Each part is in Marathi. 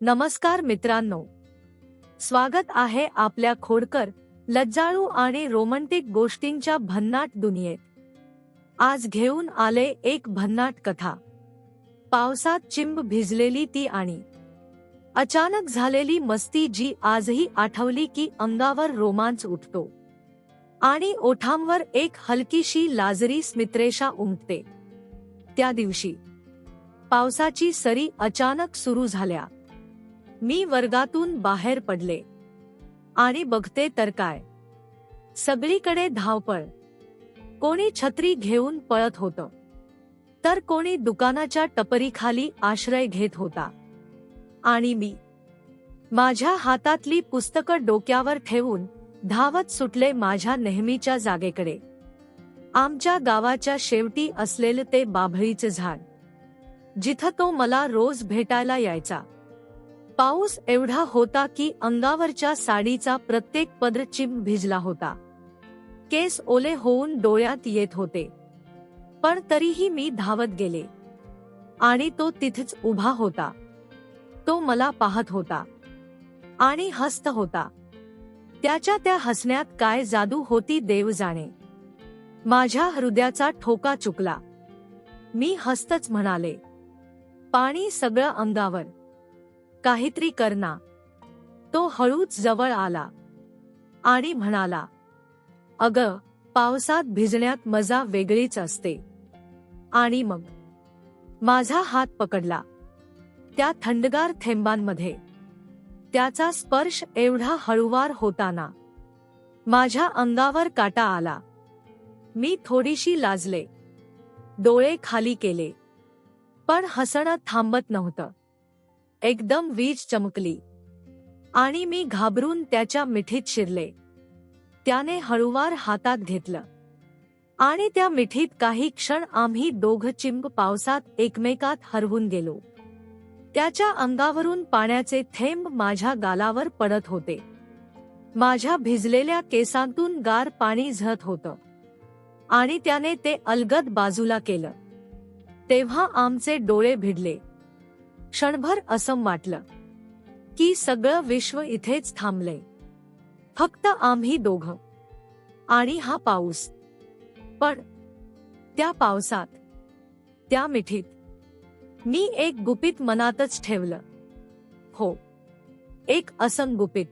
नमस्कार मित्रांनो. स्वागत आहे आपल्या खोडकर लज्जाळू आणि रोमांटिक गोष्टींच्या भन्नाट दुनियेत. आज घेऊन आले एक भन्नाट कथा. पावसात चिंब भिजलेली ती आणि अचानक झालेली मस्ती जी आजही आठवली की अंगावर रोमांच उठतो. आणि ओठांवर एक हलकीशी लाजरी स्मित्रेषा उमटते. त्या दिवशी पावसाची सरी अचानक सुरू झाल्या. मी वर्गातून बाहेर पडले. आणि बघते तर काय? सगळीकडे धावपळ. कोणी छत्री घेऊन पळत होतं. तर कोणी दुकानाच्या टपरीखाली आश्रय घेत होता. आणि मी. माझ्या हातातली पुस्तकं डोक्यावर ठेवून धावत सुटले माझ्या नेहमीच्या जागेकडे. आमच्या गावाच्या शेवटी असलेलं ते बाभळीचं झाड. जिथं तो मला रोज भेटायला यायचा. पाऊस एवढा होता की अंगावरच्या साडीचा प्रत्येक पदर चिम भिजला होता. केस ओले होऊन डोळ्यात येत होते. पण तरीही मी धावत गेले. आणि तो तिथेच उभा होता. तो मला पाहत होता. आणि हसत होता. त्याच्या त्या हसण्यात काय जादू होती देव जाणे. माझ्या हृदयाचा ठोका चुकला. मी हस्तच म्हणाले. पाणी सगळं अंगावर. काहीतरी करना. तो हळूच जवळ आला आणि म्हणाला अग पावसात भिजण्यात मजा वेगळीच असते. आणि मग माझा हात पकडला. त्या थंडगार थेंबांमध्ये त्याचा स्पर्श एवढा हळुवार होताना माझ्या अंगावर काटा आला. मी थोडीशी लाजले. डोळे खाली केले. पण हसणं थांबत नव्हतं. एकदम वीज चमकली. आणि मी घाबरून त्याच्या मिठीत शिरले. त्याने हळुवार हातात घेतलं. आणि त्या मिठीत काही क्षण आम्ही दोघ चिंब पावसात एकमेकात हरवून गेलो. त्याच्या अंगावरून पाण्याचे थेंब माझ्या गालावर पडत होते. माझ्या भिजलेल्या केसांतून गार पाणी झत होतं. आणि त्याने ते अलगद बाजूला केलं. तेव्हा आमचे डोळे भिडले. क्षणभर असं वाटलं की सगळं विश्व इथेच थांबले फक्त आम्ही दोघं आणि हा पाऊस. पण त्या पावसात त्या मिठीत मी एक गुपित मनातच ठेवलं. हो एक असं गुपित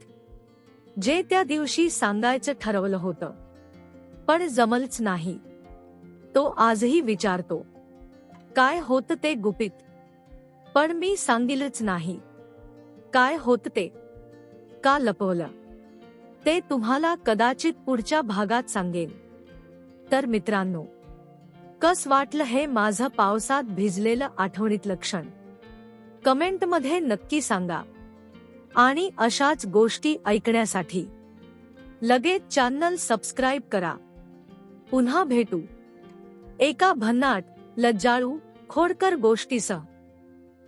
जे त्या दिवशी सांगायचं ठरवलं होतं. पण जमलच नाही. तो आजही विचारतो काय होत ते गुपित? पण मी सांगिलच नाही. काय होत ते का लपवलं? ते तुम्हाला कदाचित पुढच्या भागात सांगेन. तर मित्रांनो कस वाटलं हे माझं पावसात भिजलेलं आठवणीतलं क्षण कमेंटमध्ये नक्की सांगा. आणि अशाच गोष्टी ऐकण्यासाठी लगेच चॅनल सबस्क्राईब करा. पुन्हा भेटू. एका भन्नाट लज्जाळू खोडकर गोष्टीसह.